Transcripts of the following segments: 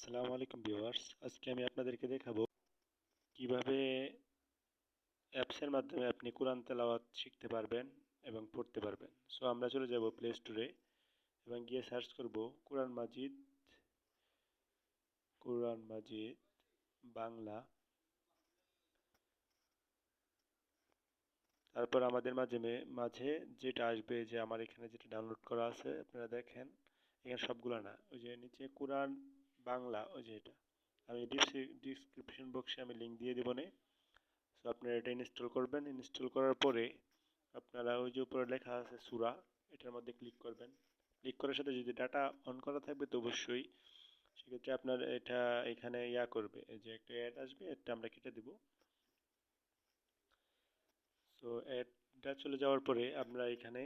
আসসালামু আলাইকুম ভিউয়ার্স। আজকে আমি আপনাদেরকে দেখাবো কীভাবে অ্যাপসের মাধ্যমে আপনি কোরআন তেলাওয়াত শিখতে পারবেন এবং পড়তে পারবেন। সো আমরা চলে যাব প্লে স্টোরে এবং গিয়ে সার্চ করব কোরআন মাজিদ কোরআন মাজিদ বাংলা। তারপর আমাদের মাঝে মাঝে যেটা আসবে যে আমার এখানে যেটা ডাউনলোড করা আছে, আপনারা দেখেন। এখানে সবগুলো না, ওই যে নিচে কোরআন বাংলা ওই যে এটা। আমি ডিসক্রিপশন বক্সে আমি লিঙ্ক দিয়ে দেবো নে। সো আপনারা এটা ইনস্টল করবেন। ইনস্টল করার পরে আপনারা ওই যে উপরে লেখা আছে সুরা, এটার মধ্যে ক্লিক করবেন। ক্লিক করার সাথে যদি ডাটা অন করা থাকবে, তো অবশ্যই সেক্ষেত্রে আপনার এটা এখানে ইয়া করবে। যে একটা অ্যাড আসবে এটা আমরা কেটে দেব। সো অ্যাডটা চলে যাওয়ার পরে আমরা এখানে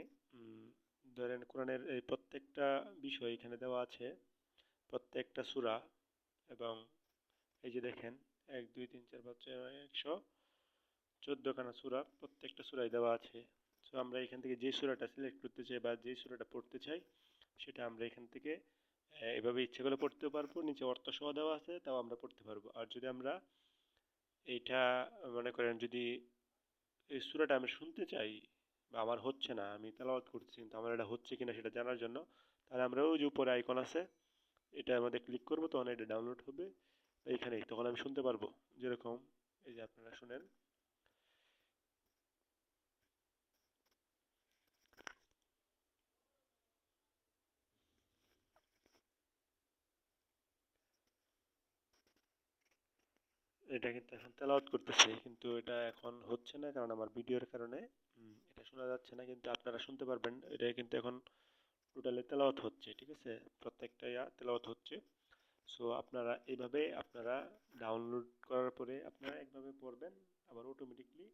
ধরেন কোরআনের এই প্রত্যেকটা বিষয় এখানে দেওয়া আছে। প্রত্যেকটা সুরা এবং এই যে দেখেন, এক, দুই, তিন, চার, পাঁচ, ছয় একশো চোদ্দোখানা সুরা প্রত্যেকটা সুরাই দেওয়া আছে। সো আমরা এখান থেকে যে সুরাটা সিলেক্ট করতে চাই বা যে সুরাটা পড়তে চাই, সেটা আমরা এখান থেকে এভাবে ইচ্ছে করে পড়তেও পারব, নিচে অর্থ সহ দেওয়া আছে, তাও আমরা পড়তে পারব। আর যদি আমরা এইটা মনে করেন যদি এই সুরাটা আমি শুনতে চাই বা আমার হচ্ছে না, আমি তেলাওয়াত করছি কিন্তু আমার এটা হচ্ছে কিনা সেটা জানার জন্য, তাহলে আমরা ওই যে উপরে আইকন আছে এটার মধ্যে ক্লিক করব, তখন এটা ডাউনলোড হবে। এইখানেই তখন আমি শুনতে পারব যেরকম, এই যে আপনারা শুনেন। এটা কিন্তু এখন তেলাওয়াত করতেছে, কিন্তু এটা এখন হচ্ছে না, কারণ আমার ভিডিওর কারণে। এটা শোনা যাচ্ছে না, কিন্তু আপনারা শুনতে পারবেন। এটা কিন্তু এখন টোটালি তেলাওয়াত হচ্ছে, ঠিক আছে? প্রত্যেকটা ইয়া তেলাওয়াত হচ্ছে। সো আপনারা এইভাবে আপনারা ডাউনলোড করার পরে আপনারা একভাবে পড়বেন, আবার অটোমেটিকলি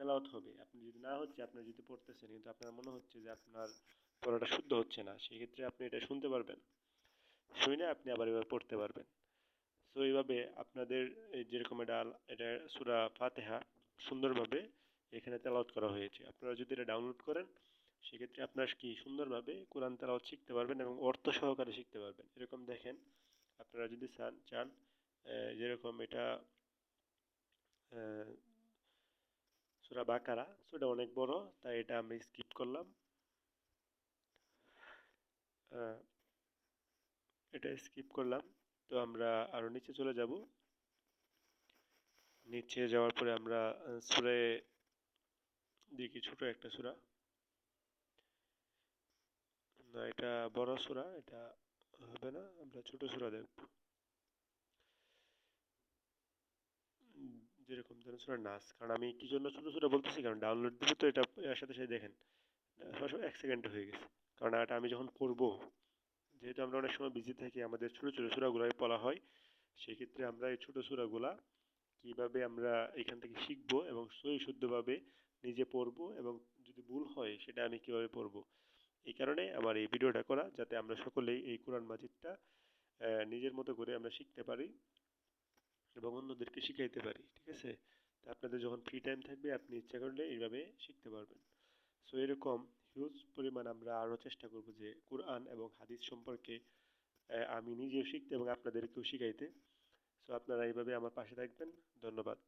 তেলাওয়াত হবে। আপনি যদি না হচ্ছে, আপনি যদি পড়তেছেন, কিন্তু আপনার মনে হচ্ছে যে আপনার পড়াটা শুদ্ধ হচ্ছে না, সেক্ষেত্রে আপনি এটা শুনতে পারবেন। শুনে আপনি আবার এবার পড়তে পারবেন। সো এইভাবে আপনাদের যেরকম এটা এটা সুরা ফাতেহা সুন্দরভাবে এখানে তেলাওয়াত করা হয়েছে। আপনারা যদি এটা ডাউনলোড করেন সেক্ষেত্রে আপনার কি সুন্দরভাবে কোরআন তেলাওয়াত শিখতে পারবেন এবং অর্থ সহকারে শিখতে পারবেন? এরকম দেখেন, আপনারা যদি চান চান যেরকম এটা সুরা বাকারা সেটা অনেক বড়, তাই এটা আমি স্কিপ করলাম। এটা স্কিপ করলাম। তো আমরা আরও নিচে চলে যাব। নিচে যাওয়ার পরে আমরা সুরে দেখি ছোট একটা সুরা। না, এটা বড় সুরা, এটা হবে না, আমরা ছোট সুরা দেখব। যেরকম ধরেন সুরা নাচ কারণ আমি কি জন্য ছোট সুরা বলতেছি? কারণ ডাউনলোড দিব তো এটা এর সাথে সাথে দেখেন সবসময় এক সেকেন্ডে হয়ে গেছে। কারণ এটা আমি যখন পড়ব, যেহেতু আমরা অনেক সময় বিজি থাকি, আমাদের ছোটো ছোটো সুরাগুলোই পড়া হয়, সেক্ষেত্রে আমরা এই ছোটো সুরাগুলা কীভাবে আমরা এখান থেকে শিখব এবং সই শুদ্ধভাবে নিজে পড়ব এবং যদি ভুল হয়, সেটা আমি কীভাবে পড়ব? এই কারণে আমার এই ভিডিওটা করা, যাতে আমরা সকলেই এই কোরআন মাজিদটা নিজের মতো করে আমরা শিখতে পারি এবং অন্যদেরকে শিখাইতে পারি, ঠিক আছে? তা আপনাদের যখন ফ্রি টাইম থাকবে, আপনি ইচ্ছা করলে এইভাবে শিখতে পারবেন। সো এরকম হিউজ পরিমাণ আমরা আরও চেষ্টা করব যে কোরআন এবং হাদিস সম্পর্কে আমি নিজেও শিখতে এবং আপনাদেরকেও শিখাইতে। সো আপনারা এইভাবে আমার পাশে থাকবেন। ধন্যবাদ।